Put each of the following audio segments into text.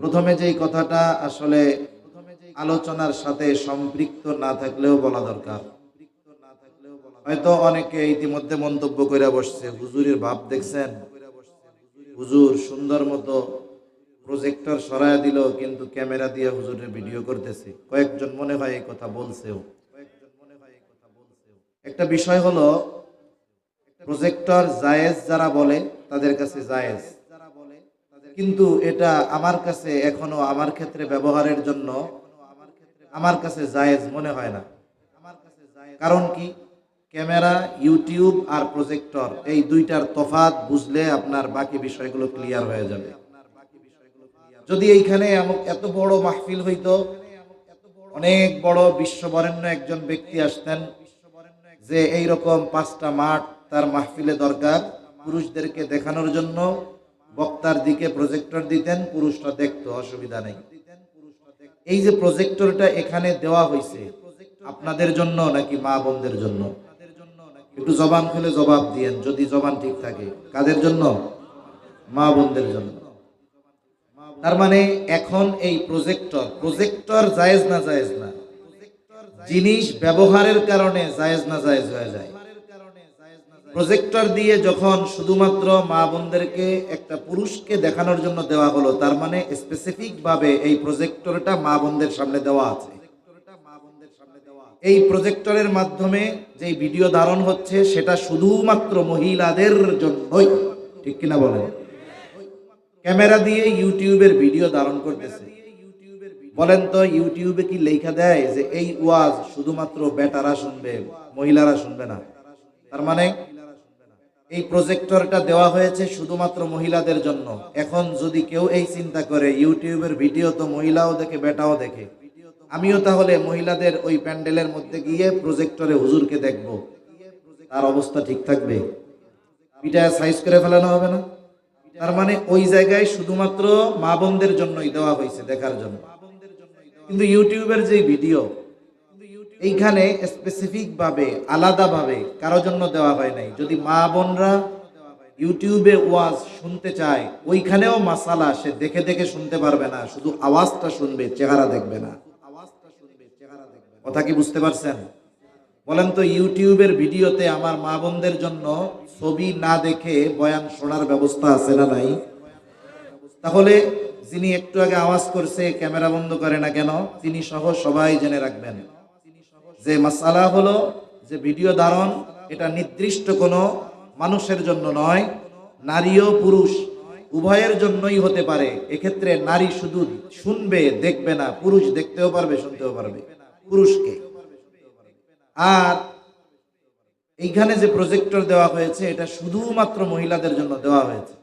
প্রথমে যেই কথাটা আসলে আলোচনার সাথে সম্পৃক্ত না থাকলেও বলা দরকার। হয়তো অনেকে ইতিমধ্যে মন্তব্য করে বসছে, হুজুরের ভাব দেখছেন? হুজুর সুন্দর মতো প্রজেক্টর সরায় দিল, কিন্তু ক্যামেরা দিয়ে হুজুরের ভিডিও করতেছে। কয়েকজন মনে হয় এই কথা বলছেও। একটা বিষয় হলো, প্রজেক্টর জায়েজ যারা বলে, তাদের কাছে জায়েজ। কিন্তু এটা আমার কাছে এখনও আমার ক্ষেত্রে ব্যবহারের জন্য আমার কাছে জায়েজ মনে হয় না। কারণ কি? ক্যামেরা, ইউটিউব আর প্রজেক্টর এই দুইটার তফাত বুঝলে আপনার বাকি বিষয়গুলো ক্লিয়ার হয়ে যাবে। যদি এইখানে এত বড় মাহফিল হইতো, অনেক বড় বিশ্ববরেণ্য একজন ব্যক্তি আসতেন যে এই রকম পাঁচটা মাঠ তার মাহফিলে দরকার পুরুষদেরকে দেখানোর জন্য বক্তার দিকে প্রজেক্টর দিতেন, পুরুষরা দেখতো, অসুবিধা নেই। এই যে প্রজেক্টরটা এখানে দেওয়া হয়েছে, আপনাদের জন্য নাকি মা বোনদের জন্য? একটু জবান খুলে জবাব দিয়েন, যদি জবান ঠিক থাকে। কাদের জন্য? মা বোনদের জন্য। তার মানে এখন এই প্রজেক্টর প্রজেক্টর জায়েজ না জায়েজ না। জিনিস ব্যবহারের কারণে জায়েজ না জায়েজ হয়ে যায়। প্রজেক্টর দিয়ে যখন শুধুমাত্র মা বোনদেরকে একটা পুরুষকে দেখানোর জন্য দেওয়া হলো, তার মানে স্পেসিফিক ভাবে এই প্রজেক্টরটা মা বোনদের সামনে দেওয়া আছে। এই প্রজেক্টরের মাধ্যমে যে ভিডিও ধারণ হচ্ছে, সেটা শুধুমাত্র মহিলাদের জন্যই। ঠিক কিনা বলেন? ক্যামেরা দিয়ে ইউটিউবের ভিডিও ধারণ করতেছে। বলেন তো, ইউটিউবে কি লেখা দেয় যে এই ওয়াজ শুধুমাত্র বেটারা শুনবে, মহিলারা শুনবে না? তার মানে এই প্রজেক্টরটা দেওয়া হয়েছে শুধুমাত্র মহিলাদের জন্য। এখন যদি কেউ এই চিন্তা করে, ইউটিউবের ভিডিও তো মহিলাও দেখে, বেটাও দেখে। আমিও তাহলে মহিলাদের ওই প্যান্ডেলের মধ্যে গিয়ে প্রজেক্টরে হুজুরকে দেখব। তার অবস্থা ঠিক থাকবে? পিঠায় সাইজ করে ফেলানো হবে না? তার মানে ওই জায়গায় শুধুমাত্র মা বোনদের জন্যই দেওয়া হয়েছে দেখার জন্য। কিন্তু ইউটিউবের যে ভিডিও এইখানে স্পেসিফিক ভাবে, আলাদা ভাবে কারও জন্য দেওয়া হয় নাই। যদি মা বোনরা ইউটিউবে ওয়াজ শুনতে চায়, ওইখানেও মাসালা সে দেখে দেখে শুনতে পারবে না, শুধু আওয়াজটা শুনবে, চেহারা দেখবে না। আওয়াজটা শুনবে চেহারা দেখবে কথা কি বুঝতে পারছেন? বলেন তো, ইউটিউবের ভিডিওতে আমার মা বোনদের জন্য ছবি না দেখে বয়ান শোনার ব্যবস্থা আছে না নাই? তাহলে যিনি একটু আগে আওয়াজ করছে, ক্যামেরা বন্ধ করে না কেন? তিনি সহ সবাই জেনে রাখবেন। যে মাসালা হলো, যে ভিডিও ধারণ, এটা নির্দিষ্ট কোনো মানুষের জন্য নয়, নারী ও পুরুষ উভয়ের জন্যই হতে পারে। এক্ষেত্রে নারী শুধু শুনবে, দেখবে না, পুরুষ দেখতেও পারবে, শুনতেও পারবে, পুরুষকে। আর এইখানে যে প্রজেক্টর দেওয়া হয়েছে, এটা শুধুমাত্র মহিলাদের জন্য দেওয়া হয়েছে।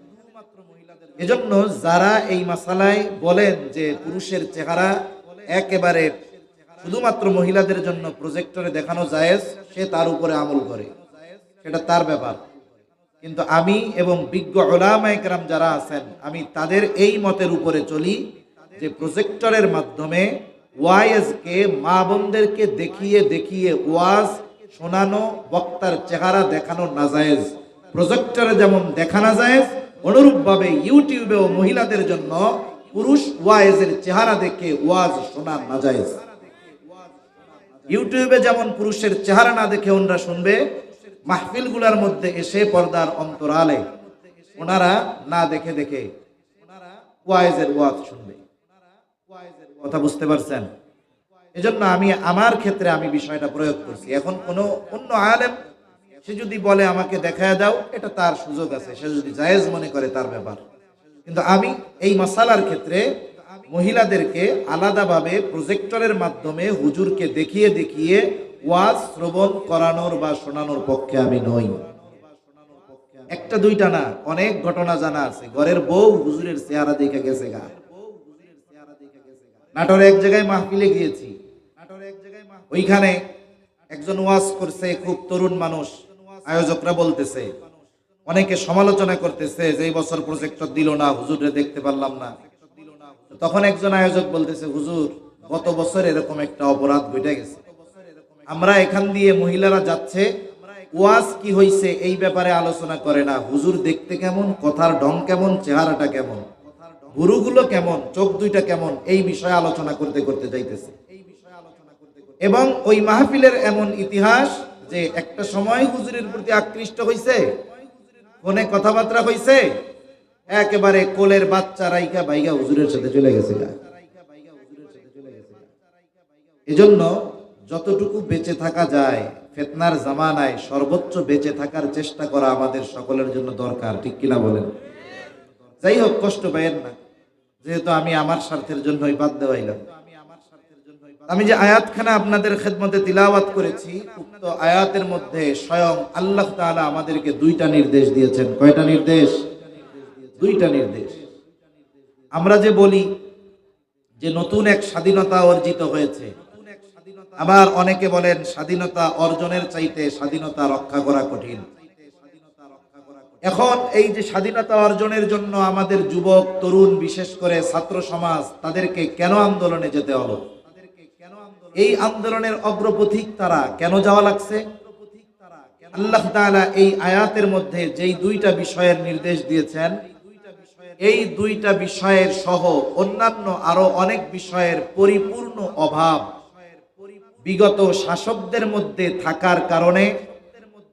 এজন্য যারা এই মাসালায় বলেন যে পুরুষের চেহারা একেবারে শুধুমাত্র মহিলাদের জন্য প্রজেক্টরে দেখানো জায়েজ, সে তার উপরে আমল করে। সেটা তার ব্যাপার। কিন্তু আমি এবং বিজ্ঞ ওলামাইকরাম যারা আছেন, আমি তাদের এই মতের উপরে চলি যে প্রজেক্টরের মাধ্যমে ওয়াইজকে, মা বোনদেরকে দেখিয়ে দেখিয়ে ওয়াজ শোনানো, বক্তার চেহারা দেখানো না নাজায়েজ প্রজেক্টরে যেমন দেখা না যায় অনুরূপভাবে ইউটিউবেও মহিলাদের জন্য পুরুষ ওয়াইজের চেহারা দেখে ওয়াজ শোনা না নাজায়েজ ইউটিউবে যেমন পুরুষের চেহারা না দেখে ওনারা শুনবে, মাহফিলগুলোর মধ্যে এসে পর্দার অন্তরালে ওনারা না দেখে দেখে ওয়াইজের ওয়াজ শুনবে। কথা বুঝতে পারছেন? এজন্য আমি, আমার ক্ষেত্রে আমি বিষয়টা প্রয়োগ করছি। এখন কোনো অন্য আলেম, সে যদি বলে আমাকে দেখায় দাও, এটা তার সুযোগ আছে। সে যদি জায়েজ মনে করে তার ব্যাপার। কিন্তু আমি এই মশালার ক্ষেত্রে মহিলাদেরকে আলাদাভাবে প্রজেক্টরের মাধ্যমে হুজুরকে দেখিয়ে দেখিয়ে ওয়াজ শ্রবণ করানোর বা শোনানোর পক্ষে আমি নই। একটা দুইটা না, অনেক ঘটনা জানা আছে। ঘরের বউ হুজুরের চেহারা দেখে গেছে গা। নাটোরে এক জায়গায় মাহফিলে গিয়েছি। ওইখানে একজন ওয়াজ করছে, খুব তরুণ মানুষ। আয়োজকরা বলতেছে, অনেকে সমালোচনা করতেছে যে বছর প্রজেক্টর দিল না হুজুরে দেখতে পারলাম না। তখন একজন আয়োজক বলতেছে, হুজুর, গত বছর এরকম একটা অপরাধ ঘটে গেছে। আমরা এখান দিয়ে মহিলারা যাচ্ছে, ওয়াজ কি হইছে এই ব্যাপারে আলোচনা করে না। হুজুর দেখতে কেমন, কথার ঢং কেমন, চেহারাটা কেমন? গুরুগুলো কেমন, চোখ দুইটা কেমন? এই বিষয়ে আলোচনা করতে করতে যাইতেছে। এবং ওই মাহফিলের এমন ইতিহাস যে একটা সময় হুজুরের প্রতি আকৃষ্ট হইছে, ফোনে কথাবার্তা হইছে একেবারে কোলের বাচ্চা রাইকা বাইগা হুজুরের সাথে চলে গেছে। এজন্য যতটুকু বেঁচে থাকা যায়, ফেতনার জামানায় সর্বোচ্চ বেঁচে থাকার চেষ্টা করা আমাদের সকলের জন্য দরকার, ঠিক কিনা বলেন? যাই হোক, কষ্ট পাইয়েন না। যেহেতু আমি আমার স্বার্থের জন্যই বাদ দেওয়াইলাম। আমি যে আয়াতখানা আপনাদের খেদমতে তিলাওয়াত করেছি, উক্ত আয়াতের মধ্যে স্বয়ং আল্লাহ তাআলা আমাদেরকে দুইটা নির্দেশ দিয়েছেন। কয়টা নির্দেশ? দুইটা নির্দেশ। আমরা যে বলি যে নতুন এক স্বাধীনতা অর্জিত হয়েছে। আবার অনেকে বলেন স্বাধীনতা অর্জনের চাইতে স্বাধীনতা রক্ষা করা কঠিন। এখন এই যে স্বাধীনতা অর্জনের জন্য আমাদের যুবক, তরুণ, বিশেষ করে ছাত্র সমাজ, তাদেরকে কেন আন্দোলনে যেতে হলো? এই আন্দোলনের অগ্রপথিক তারা কেন যাওয়া লাগছে? আল্লাহ তাআলা এই আয়াতের মধ্যে যেই দুইটা বিষয়ের নির্দেশ দিয়েছেন এই দুইটা বিষয়ের সহ অন্যান্য আরও অনেক বিষয়ের পরিপূর্ণ অভাব বিগত শাসকদের মধ্যে থাকার কারণে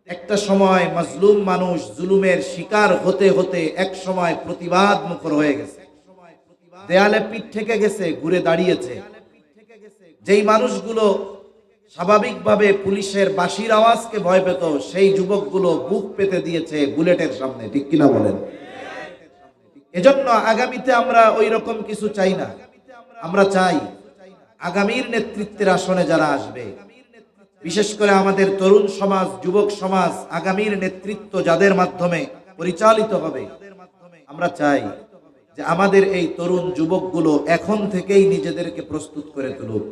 একটা সময় মাজলুম মানুষ জুলুমের শিকার হতে হতে এক সময় প্রতিবাদ মুখর হয়ে গেছে। দেয়ালে পিঠ থেকে গেছে, ঘুরে দাঁড়িয়েছে। যেই মানুষগুলো স্বাভাবিকভাবে পুলিশের বাঁশির আওয়াজকে ভয় পেত, সেই যুবকগুলো বুক পেতে দিয়েছে বুলেটের সামনে, ঠিক কিনা বলেন? এজন্য আগামীতে আমরা ওই রকম কিছু চাই না। আমরা চাই আগামীর নেতৃত্বের আসনে যারা আসবে। বিশেষ করে আমাদের তরুণ সমাজ, যুবক সমাজ, আগামীর নেতৃত্ব যাদের মাধ্যমে পরিচালিত হবে, আমরা চাই যে আমাদের এই তরুণ যুবকগুলো এখন থেকেই নিজেদেরকে প্রস্তুত করে তুলুক।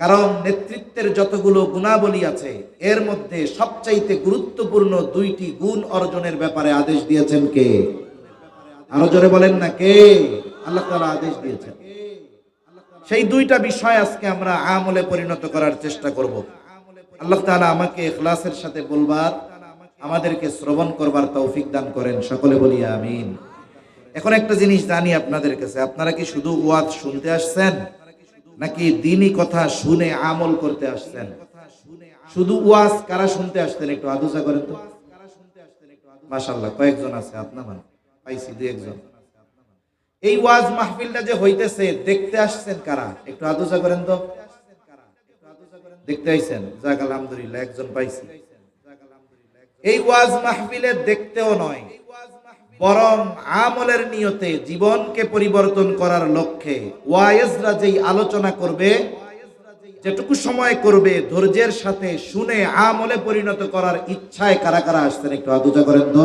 কারণ নেতৃত্বের যতগুলো গুণাবলী আছে, এর মধ্যে সবচাইতে গুরুত্বপূর্ণ দুইটি গুণ অর্জনের ব্যাপারে আদেশ দিয়েছেন কে? আরও জোরে বলেন না, কে? আল্লাহ তাআলা আদেশ দিয়েছেন। সেই দুইটা বিষয় আজকে আমরা আমলে পরিণত করার চেষ্টা করব। আল্লাহ তাআলা আমাকে ইখলাসের সাথে বলবার, আমাদেরকে শ্রবণ করবার তৌফিক দান করেন। সকলে বলি আমিন। এখন একটা জিনিস জানি আপনাদের কাছে, আপনারা কি শুধু ওয়াজ শুনতে আসছেন, নাকি দিনই কথা শুনে আমল করতে আসছেন? শুধু ওয়াজ কারা শুনতে আসতেন, একটু আদুসা করেন তো। মাশাল্লাহ কয়েকজন আছে, আপনার মানে? পাইছি দুই একজন। এই ওয়াজ মাহফিলটা যে হইতেছে, দেখতে আসছেন কারা? একটু আদুসা করেন তো। দেখতে আইছেন? যাক, আলহামদুলিল্লাহ, একজন পাইছি। এই ওয়াজ মাহফিলে দেখতেও নয়, বরং আমলের নিয়তে জীবনকে পরিবর্তন করার লক্ষ্যে ওয়াইজরা যেই আলোচনা করবে, যেটুকু সময় করবে, ধৈর্যের সাথে শুনে আমলে পরিণত করার ইচ্ছায় কারা কারা আসছেন, একটু আদুজা করেন তো।